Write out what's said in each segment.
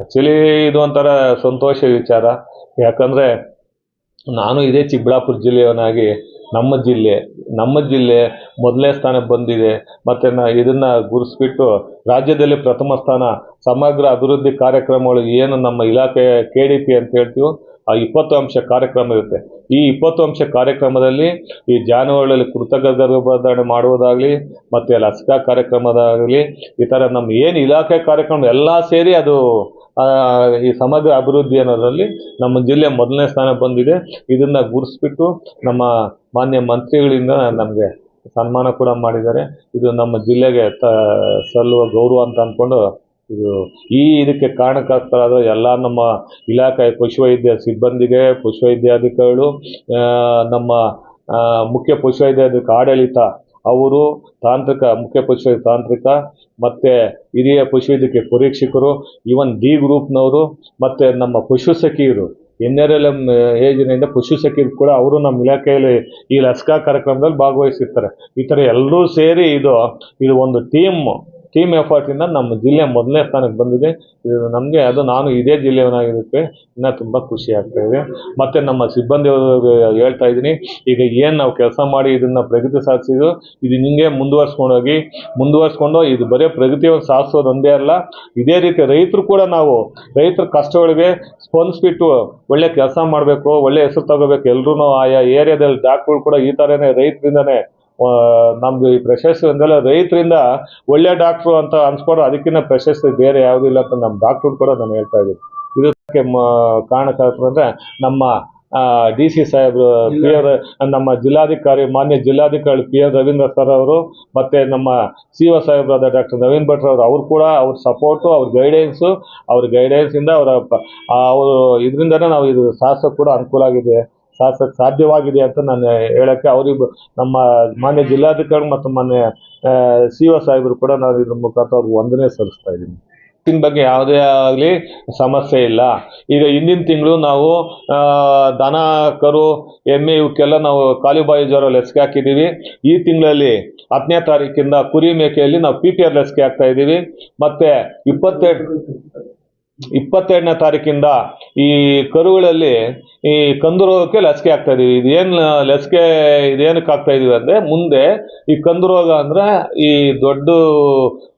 Actually ಇದು ಒಂಥರ ಸಂತೋಷ ವಿಚಾರ. ಯಾಕಂದರೆ ನಾನು ಇದೇ ಚಿಕ್ಕಬಳ್ಳಾಪುರ ಜಿಲ್ಲೆಯವನಾಗಿ ನಮ್ಮ ಜಿಲ್ಲೆ ನಮ್ಮ ಜಿಲ್ಲೆ ಮೊದಲನೇ ಸ್ಥಾನಕ್ಕೆ ಬಂದಿದೆ. ಮತ್ತು ನಾ ಇದನ್ನು ಗುರುಸ್ಬಿಟ್ಟು ರಾಜ್ಯದಲ್ಲಿ ಪ್ರಥಮ ಸ್ಥಾನ, ಸಮಗ್ರ ಅಭಿವೃದ್ಧಿ ಕಾರ್ಯಕ್ರಮಗಳು ಏನು ನಮ್ಮ ಇಲಾಖೆ ಕೆ ಅಂತ ಹೇಳ್ತೀವೋ, ಆ ಇಪ್ಪತ್ತು ಅಂಶ ಕಾರ್ಯಕ್ರಮ ಇರುತ್ತೆ. ಈ ಇಪ್ಪತ್ತು ಅಂಶ ಕಾರ್ಯಕ್ರಮದಲ್ಲಿ ಈ ಜಾನುವಾರುಗಳಲ್ಲಿ ಕೃತಕ ಗರ್ಭಧಾರಣೆ ಮಾಡುವುದಾಗಲಿ, ಮತ್ತು ಲಸಿಕಾ ಕಾರ್ಯಕ್ರಮದಾಗಲಿ, ಈ ಥರ ನಮ್ಮ ಏನು ಇಲಾಖೆ ಕಾರ್ಯಕ್ರಮ ಎಲ್ಲ ಸೇರಿ ಅದು ಈ ಸಮಗ್ರ ಅಭಿವೃದ್ಧಿ ಅನ್ನೋದರಲ್ಲಿ ನಮ್ಮ ಜಿಲ್ಲೆ ಮೊದಲನೇ ಸ್ಥಾನ ಬಂದಿದೆ. ಇದನ್ನು ಗುರುಸ್ಬಿಟ್ಟು ನಮ್ಮ ಮಾನ್ಯ ಮಂತ್ರಿಗಳಿಂದ ನಮಗೆ ಸನ್ಮಾನ ಕೂಡ ಮಾಡಿದ್ದಾರೆ. ಇದು ನಮ್ಮ ಜಿಲ್ಲೆಗೆ ತ, ಸಲ್ಲುವ ಗೌರವ ಅಂತ ಅಂದ್ಕೊಂಡು ಇದು ಈ ಇದಕ್ಕೆ ಕಾರಣಕರ್ತರಾದ ಎಲ್ಲ ನಮ್ಮ ಇಲಾಖೆ ಪಶುವೈದ್ಯ ಸಿಬ್ಬಂದಿಗೆ, ಪಶುವೈದ್ಯಾಧಿಕಾರಿಗಳು ನಮ್ಮ ಮುಖ್ಯ ಪಶುವೈದ್ಯಾಧಿಕ ಆಡಳಿತ ಅವರು ತಾಂತ್ರಿಕ ಮುಖ್ಯ ಪಶು ತಾಂತ್ರಿಕ, ಮತ್ತು ಹಿರಿಯ ಪಶುವೈದ್ಯಕೀಯ ಪರೀಕ್ಷಕರು ಇವನ್ ಡಿ ಗ್ರೂಪ್ನವರು ಮತ್ತು ನಮ್ಮ ಪಶು ಸಖಿಯರು ಎನ್ ಆರ್ ಎಲ್ ಎಂ ಏಜ್ನಿಂದ ಪಶು ಸಖಿಯರು ಕೂಡ ಅವರು ನಮ್ಮ ಇಲಾಖೆಯಲ್ಲಿ ಈ ಲಸಿಕಾ ಕಾರ್ಯಕ್ರಮದಲ್ಲಿ ಭಾಗವಹಿಸಿರ್ತಾರೆ. ಈ ಥರ ಎಲ್ಲರೂ ಸೇರಿ ಇದು ಇದು ಒಂದು ಟೀಮ್ ಟೀಮ್ ಎಫರ್ಟಿಂದ ನಮ್ಮ ಜಿಲ್ಲೆ ಮೊದಲನೇ ಸ್ಥಾನಕ್ಕೆ ಬಂದಿದೆ. ಇದು ನಮಗೆ ಅದು ನಾನು ಇದೇ ಜಿಲ್ಲೆಯವನಾಗಿದ್ದಕ್ಕೆ ಇನ್ನೂ ತುಂಬ ಖುಷಿ ಆಗ್ತಾ ಇದೆ. ಮತ್ತು ನಮ್ಮ ಸಿಬ್ಬಂದಿ ಹೇಳ್ತಾ ಇದ್ದೀನಿ, ಈಗ ಏನು ನಾವು ಕೆಲಸ ಮಾಡಿ ಇದನ್ನು ಪ್ರಗತಿ ಸಾಧಿಸಿದ್ರು ಇದು ಹಿಂಗೆ ಮುಂದುವರ್ಸ್ಕೊಂಡೋಗಿ, ಮುಂದುವರ್ಸ್ಕೊಂಡು ಇದು ಬರೀ ಪ್ರಗತಿಯನ್ನು ಸಾಧಿಸೋದು ಒಂದೇ ಅಲ್ಲ, ಇದೇ ರೀತಿ ರೈತರು ಕೂಡ ನಾವು ರೈತರ ಕಷ್ಟಗಳಿಗೆ ಸ್ಪಂದಿಸ್ಬಿಟ್ಟು ಒಳ್ಳೆ ಕೆಲಸ ಮಾಡಬೇಕು, ಒಳ್ಳೆ ಹೆಸರು ತಗೋಬೇಕು. ಎಲ್ಲರೂ ಆಯಾ ಏರಿಯಾದಲ್ಲಿ ಡಾಕ್ಟ್ರುಗಳು ಕೂಡ ಈ ಥರನೇ ರೈತರಿಂದನೇ ನಮ್ದು ಈ ಪ್ರಶಸ್ತಿ ಒಂದಲ್ಲ, ರೈತರಿಂದ ಒಳ್ಳೆ ಡಾಕ್ಟ್ರು ಅಂತ ಅನ್ಸ್ಕೊಂಡು ಅದಕ್ಕಿಂತ ಪ್ರಶಸ್ತಿ ಬೇರೆ ಯಾವುದೂ ಇಲ್ಲ ಅಂತ ನಮ್ಮ ಡಾಕ್ಟ್ರು ಕೂಡ ನಾನು ಹೇಳ್ತಾ ಇದ್ದೀನಿ ಇದಕ್ಕೆ ಕಾರಣಕರ್ತರು ಅಂದರೆ ನಮ್ಮ ಡಿ ಸಿ ಸಾಹೇಬ್ರು, ಪಿ ಆರ್, ನಮ್ಮ ಜಿಲ್ಲಾಧಿಕಾರಿ, ಮಾನ್ಯ ಜಿಲ್ಲಾಧಿಕಾರಿ ಪಿ ಆರ್ ರವೀಂದ್ರ ಸರ್ ಅವರು ಮತ್ತೆ ನಮ್ಮ ಸಿ ಒ ಸಾಹೇಬ್ರಾದ ಡಾಕ್ಟರ್ ನವೀನ್ ಭಟ್ರ ಅವರು ಅವ್ರು ಕೂಡ ಅವ್ರ ಸಪೋರ್ಟು ಅವ್ರ ಗೈಡೆನ್ಸು ಅವ್ರ ಗೈಡೆನ್ಸಿಂದ ಅವರ ಅವರು ಇದರಿಂದನೇ ನಾವು ಇದು ಸಾಹಸ ಕೂಡ ಅನುಕೂಲ ಆಗಿದೆ. ಸಾಧಿಸೋಕೆ ಸಾಧ್ಯವಾಗಿದೆ ಅಂತ ನಾನು ಹೇಳೋಕ್ಕೆ ಅವರಿಬ್ಬರು ನಮ್ಮ ಮಾನ್ಯ ಜಿಲ್ಲಾಧಿಕಾರಿ ಮತ್ತು ಮಾನ್ಯ ಸಿ ಒ ಸಾಹೇಬರು ಕೂಡ ನಾನು ಇದ್ರ ಮುಖಾಂತರ ಅವ್ರಿಗೆ ವಂದನೆ ಸಲ್ಲಿಸ್ತಾ ಇದ್ದೀನಿ. ಇದ್ರ ಬಗ್ಗೆ ಯಾವುದೇ ಆಗಲಿ ಸಮಸ್ಯೆ ಇಲ್ಲ. ಈಗ ಹಿಂದಿನ ತಿಂಗಳು ನಾವು ದನ, ಕರು, ಎಮ್ಮೆ ಇವಕ್ಕೆಲ್ಲ ನಾವು ಕಾಲುಬಾಯಿ ಜ್ವರ ಲಸಿಕೆ ಹಾಕಿದ್ದೀವಿ. ಈ ತಿಂಗಳಲ್ಲಿ ಹತ್ತನೇ ತಾರೀಕಿಂದ ಕುರಿ ಮೇಕೆಯಲ್ಲಿ ನಾವು ಪಿ ಪಿ ಆರ್ ಲಸಿಕೆ ಹಾಕ್ತಾ ಇದ್ದೀವಿ. ಮತ್ತು ಇಪ್ಪತ್ತೆರಡು ಇಪ್ಪತ್ತೆರಡನೇ ತಾರೀಕಿಂದ ಈ ಕರುಗಳಲ್ಲಿ ಈ ಕಂದು ರೋಗಕ್ಕೆ ಲಸಿಕೆ ಆಗ್ತಾ ಇದೀವಿ ಇದೇನು, ಲಸಿಕೆ ಇದೇನಕ್ಕೆ ಆಗ್ತಾ ಇದೀವಿ ಅಂದರೆ ಮುಂದೆ ಈ ಕಂದು ರೋಗ ಅಂದರೆ ಈ ದೊಡ್ಡ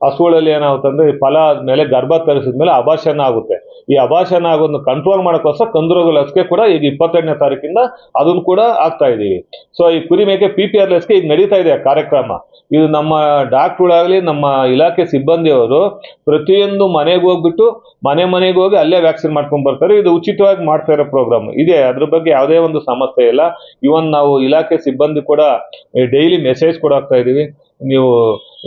ಹಸುಗಳಲ್ಲಿ ಏನಾಗುತ್ತೆ ಅಂದ್ರೆ ಈ ಫಲ ಆದ್ಮೇಲೆ ಗರ್ಭ ತರಿಸಿದ್ಮೇಲೆ ಅಭಾಷಣ ಆಗುತ್ತೆ. ಈ ಅಭಾಷಣ ಆಗೋದನ್ನ ಕಂಟ್ರೋಲ್ ಮಾಡೋಕ್ಕೋಸ್ಕರ ಕಂದರೋಗ ಲಸಿಕೆ ಕೂಡ ಈಗ ಇಪ್ಪತ್ತೆರಡನೇ ತಾರೀಕಿಂದ ಅದನ್ನು ಕೂಡ ಆಗ್ತಾ ಇದೀವಿ. ಸೊ ಈ ಕುರಿ ಮೇಕೆ ಪಿ ಪಿ ಆರ್ ಲಸಿಕೆ ಈಗ ನಡೀತಾ ಇದೆ ಕಾರ್ಯಕ್ರಮ. ಇದು ನಮ್ಮ ಡಾಕ್ಟ್ರುಗಳಾಗಲಿ ನಮ್ಮ ಇಲಾಖೆ ಸಿಬ್ಬಂದಿಯವರು ಪ್ರತಿಯೊಂದು ಮನೆಗೆ ಹೋಗ್ಬಿಟ್ಟು ಮನೆ ಮನೆಗೆ ಹೋಗಿ ಅಲ್ಲೇ ವ್ಯಾಕ್ಸಿನ್ ಮಾಡ್ಕೊಂಡು ಬರ್ತಾರೆ. ಇದು ಉಚಿತವಾಗಿ ಮಾಡ್ತಾ ಇರೋ ಪ್ರೋಗ್ರಾಮ್ ಇದೆ, ಅದ್ರ ಬಗ್ಗೆ ಯಾವುದೇ ಒಂದು ಸಮಸ್ಯೆ ಇಲ್ಲ. ಇವನ್ ನಾವು ಇಲಾಖೆ ಸಿಬ್ಬಂದಿ ಕೂಡ ಡೈಲಿ ಮೆಸೇಜ್ ಕೂಡ ಆಗ್ತಾ ಇದೀವಿ. ನೀವು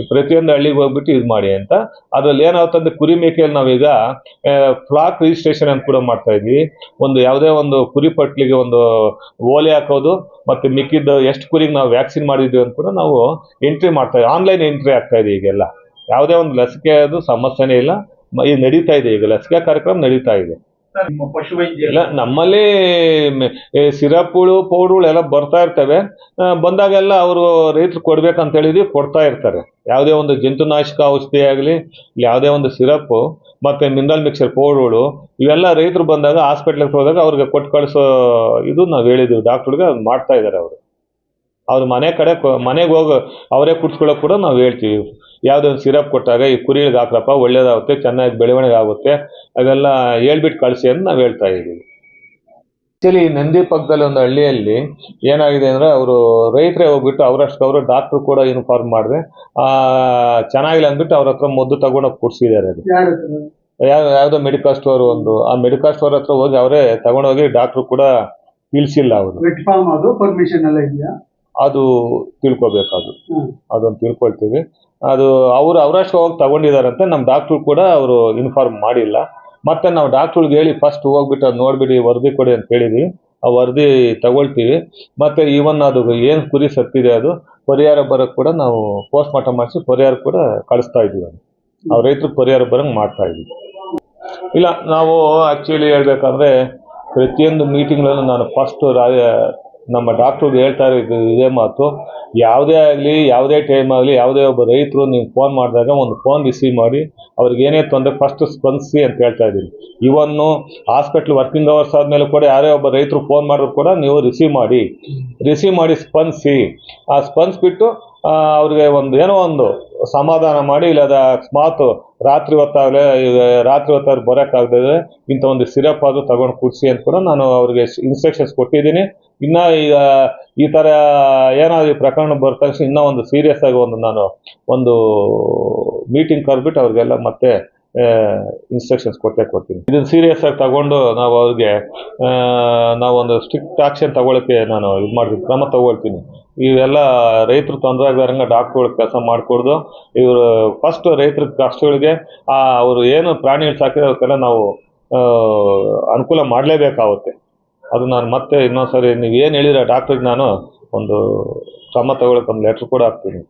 ಪ್ರತಿಯೊಂದು ಹಳ್ಳಿಗೆ ಹೋಗ್ಬಿಟ್ಟು ಇದು ಮಾಡಿ ಅಂತ. ಅದ್ರಲ್ಲಿ ಏನಾಗುತ್ತಂದ್ರೆ ಕುರಿ ಮೇಕೆಯಲ್ಲಿ ನಾವೀಗ ಫ್ಲಾಕ್ ರಿಜಿಸ್ಟ್ರೇಷನ್ ಅಂತ ಕೂಡ ಮಾಡ್ತಾ ಇದ್ವಿ. ಒಂದು ಯಾವುದೇ ಒಂದು ಕುರಿ ಪಟ್ಲಿಗೆ ಒಂದು ಓಲೆ ಹಾಕೋದು ಮತ್ತೆ ಮಿಕ್ಕಿದ್ದ ಎಷ್ಟು ಕುರಿಗೆ ನಾವು ವ್ಯಾಕ್ಸಿನ್ ಮಾಡಿದ್ವಿ ಅಂತ ಕೂಡ ನಾವು ಎಂಟ್ರಿ ಮಾಡ್ತಾ ಇದ್ದೀವಿ ಆನ್ಲೈನ್ ಎಂಟ್ರಿ ಆಗ್ತಾ ಇದೆ ಈಗೆಲ್ಲ. ಯಾವುದೇ ಒಂದು ಲಸಿಕೆ ಅದು ಸಮಸ್ಯೆನೇ ಇಲ್ಲ. ಇದು ನಡೀತಾ ಇದೆ ಈಗ. ಲಸಿಕಾ ಕಾರ್ಯಕ್ರಮ ನಡೀತಾ ಇದೆ. ಇಲ್ಲ, ನಮ್ಮಲ್ಲಿ ಸಿರಪ್ಗಳು ಪೌಡ್ರುಗಳು ಎಲ್ಲ ಬರ್ತಾ ಇರ್ತವೆ. ಬಂದಾಗೆಲ್ಲ ಅವರು ರೈತರು ಕೊಡ್ಬೇಕಂತ ಹೇಳಿದ್ವಿ, ಕೊಡ್ತಾ ಇರ್ತಾರೆ. ಯಾವುದೇ ಒಂದು ಜಂತುನಾಶಕ ಔಷಧಿ ಆಗಲಿ ಯಾವುದೇ ಒಂದು ಸಿರಪ್ ಮತ್ತೆ ಮಿನರಲ್ ಮಿಕ್ಸರ್ ಪೌಡ್ರುಗಳು ಇವೆಲ್ಲ ರೈತರು ಬಂದಾಗ ಹಾಸ್ಪಿಟ್ಲಿಗೆ ಹೋದಾಗ ಅವ್ರಿಗೆ ಕೊಟ್ಟು ಕಳಿಸೋ ಇದು ನಾವು ಹೇಳಿದ್ದೀವಿ ಡಾಕ್ಟ್ರಿಗೆ ಅದು ಮಾಡ್ತಾ ಇದ್ದಾರೆ ಅವರು. ಅವ್ರ ಮನೆ ಕಡೆ ಮನೆಗೆ ಹೋಗೋ, ಅವರೇ ಕುಡ್ಸ್ಕೊಳ್ಳೋಕೆ ಕೂಡ ನಾವು ಹೇಳ್ತೀವಿ. ಯಾವುದೇ ಸಿರಪ್ ಕೊಟ್ಟಾಗ ಈ ಕುರಿಗಳಿಗೆ ಹಾಕ್ರಪ್ಪ, ಒಳ್ಳೇದಾಗುತ್ತೆ, ಚೆನ್ನಾಗಿ ಬೆಳವಣಿಗೆ ಆಗುತ್ತೆ, ಅದೆಲ್ಲ ಹೇಳ್ಬಿಟ್ಟು ಕಳಿಸಿ ಅಂತ ನಾವು ಹೇಳ್ತಾ ಇದ್ದೀವಿ. ಆಕ್ಚುಲಿ ನಂದಿ ಪಕ್ಕದಲ್ಲಿ ಒಂದು ಹಳ್ಳಿಯಲ್ಲಿ ಏನಾಗಿದೆ ಅಂದರೆ ಅವರು ರೈತರೇ ಹೋಗ್ಬಿಟ್ಟು ಅವರಷ್ಟು ಅವರು ಡಾಕ್ಟ್ರು ಕೂಡ ಇನ್ಫಾರ್ಮ್ ಮಾಡಿದ್ರೆ ಚೆನ್ನಾಗಿಲ್ಲ ಅಂದ್ಬಿಟ್ಟು ಅವ್ರ ಹತ್ರ ಮದ್ದು ತಗೊಂಡೋಗಿ ಕೊಡ್ಸಿದ್ದಾರೆ ಅದು. ಯಾವ, ಯಾವುದೋ ಮೆಡಿಕಲ್ ಸ್ಟೋರ್ ಒಂದು, ಆ ಮೆಡಿಕಲ್ ಸ್ಟೋರ್ ಹತ್ರ ಹೋಗಿ ಅವರೇ ತಗೊಂಡೋಗಿ ಡಾಕ್ಟ್ರು ಕೂಡ ತಿಳಿಸಿಲ್ಲ ಅವರು. ಪರ್ಮಿಷನ್ ಎಲ್ಲ ಇದೆಯಾ? ಅದು ತಿಳ್ಕೊಬೇಕು ಅದೊಂದು ತಿಳ್ಕೊಳ್ತೀವಿ. ಅದು ಅವರು ಅವರಷ್ಟು ಹೋಗಿ ತಗೊಂಡಿದಾರಂತೆ ನಮ್ಮ ಡಾಕ್ಟ್ರು ಕೂಡ ಅವರು ಇನ್ಫಾರ್ಮ್ ಮಾಡಿಲ್ಲ. ಮತ್ತೆ ನಾವು ಡಾಕ್ಟ್ರಿಗೆ ಹೇಳಿ ಫಸ್ಟ್ ಹೋಗ್ಬಿಟ್ಟು ಅದು ನೋಡ್ಬಿಡಿ ವರದಿ ಕೊಡಿ ಅಂತ ಹೇಳಿದ್ವಿ. ಆ ವರದಿ ತಗೊಳ್ತೀವಿ. ಮತ್ತೆ ಈವನ್ ಅದು ಏನು ಕುರಿ ಸತ್ತಿದೆ ಅದು ಪರಿಹಾರ ಬರೋಕ್ಕೆ ಕೂಡ ನಾವು ಪೋಸ್ಟ್ ಮಾರ್ಟಮ್ ಮಾಡಿಸಿ ಪರಿಹಾರ ಕೂಡ ಕಳಿಸ್ತಾ ಇದ್ದೀವಿ ಅವ್ರ. ರೈತರಿಗೆ ಪರಿಹಾರ ಬರೋಂಗೆ ಮಾಡ್ತಾ ಇದ್ದೀವಿ ಇಲ್ಲ ನಾವು ಆ್ಯಕ್ಚುಲಿ ಹೇಳ್ಬೇಕಂದ್ರೆ ಪ್ರತಿಯೊಂದು ಮೀಟಿಂಗ್ಗಳಲ್ಲೂ ನಾನು ಫಸ್ಟ್ ನಮ್ಮ ಡಾಕ್ಟ್ರಿಗೆ ಹೇಳ್ತಾ ಇರೋದು ಇದೇ ಮಾತು. ಯಾವುದೇ ಆಗಲಿ, ಯಾವುದೇ ಟೈಮ್ ಆಗಲಿ, ಯಾವುದೇ ಒಬ್ಬ ರೈತರು ನೀವು ಫೋನ್ ಮಾಡಿದಾಗ ಒಂದು ಫೋನ್ ರಿಸೀವ್ ಮಾಡಿ, ಅವ್ರಿಗೆ ಏನೇ ತೊಂದರೆ ಫಸ್ಟ್ ಸ್ಪಂದಿಸಿ ಅಂತ ಹೇಳ್ತಾ ಇದ್ದೀನಿ. ಇವನ್ನು ಹಾಸ್ಪಿಟ್ಲ್ ವರ್ಕಿಂಗ್ ಅವರ್ಸ್ ಆದಮೇಲೆ ಕೂಡ ಯಾರೇ ಒಬ್ಬ ರೈತರು ಫೋನ್ ಮಾಡಿದ್ರು ಕೂಡ ನೀವು ರಿಸೀವ್ ಮಾಡಿ. ರಿಸೀವ್ ಮಾಡಿ ಸ್ಪಂದಿಸಿ. ಆ ಸ್ಪಂದಿಸ್ಬಿಟ್ಟು ಅವ್ರಿಗೆ ಒಂದು ಏನೋ ಒಂದು ಸಮಾಧಾನ ಮಾಡಿ, ಇಲ್ಲದ ಅಕಸ್ಮಾತ್ ರಾತ್ರಿ ಹೊತ್ತಾಗಲೇ ರಾತ್ರಿ ಹೊತ್ತಾದ್ರೆ ಬರೋಕ್ಕಾಗದಿದ್ರೆ ಇಂಥ ಒಂದು ಸಿರಪ್ ಆದರೂ ತಗೊಂಡು ಕುಡಿಸಿ ಅಂತ ಕೂಡ ನಾನು ಅವ್ರಿಗೆ ಇನ್ಸ್ಟ್ರಕ್ಷನ್ಸ್ ಕೊಟ್ಟಿದ್ದೀನಿ. ಇನ್ನು ಈಗ ಈ ಥರ ಏನಾದರೂ ಪ್ರಕರಣ ಬರೋ ತಕ್ಷಣ ಇನ್ನೂ ಒಂದು ಸೀರಿಯಸ್ ಆಗಿ ಒಂದು ನಾನು ಒಂದು ಮೀಟಿಂಗ್ ಕರೆದ್ಬಿಟ್ಟು ಅವ್ರಿಗೆಲ್ಲ ಮತ್ತೆ ಇನ್ಸ್ಟ್ರಕ್ಷನ್ಸ್ ಕೊಟ್ಟೆ ಕೊಡ್ತೀನಿ. ಇದನ್ನ ಸೀರಿಯಸ್ ಆಗಿ ತಗೊಂಡು ನಾವು ಅವ್ರಿಗೆ ನಾವೊಂದು ಸ್ಟ್ರಿಕ್ಟ್ ಆಕ್ಷನ್ ತಗೊಳಕ್ಕೆ ನಾನು ಇದು ಮಾಡ್ತೀನಿ, ಕ್ರಮ ತಗೊಳ್ತೀನಿ. ಇವೆಲ್ಲ ರೈತರು ತೊಂದರೆ ಆಗದಾರಂಗೆ ಡಾಕ್ಟ್ರುಗಳು ಕೆಲಸ ಮಾಡಿಕೊಡ್ದು, ಇವರು ಫಸ್ಟ್ ರೈತರ ಕಷ್ಟಗಳಿಗೆ ಅವರು ಏನು ಪ್ರಾಣಿಗಳು ಸಾಕಿದ್ರೆ ನಾವು ಅನುಕೂಲ ಮಾಡಲೇಬೇಕಾಗುತ್ತೆ. ಅದು ನಾನು ಮತ್ತೆ ಇನ್ನೊಂದ್ಸರಿ ನೀವು ಏನು ಹೇಳಿದ್ರೆ ಡಾಕ್ಟ್ರಿಗೆ ನಾನು ಒಂದು ಕ್ರಮ ತಗೊಳಕ್ಕೆ ಒಂದು ಲೆಟ್ರ್ ಕೂಡ ಹಾಕ್ತೀನಿ.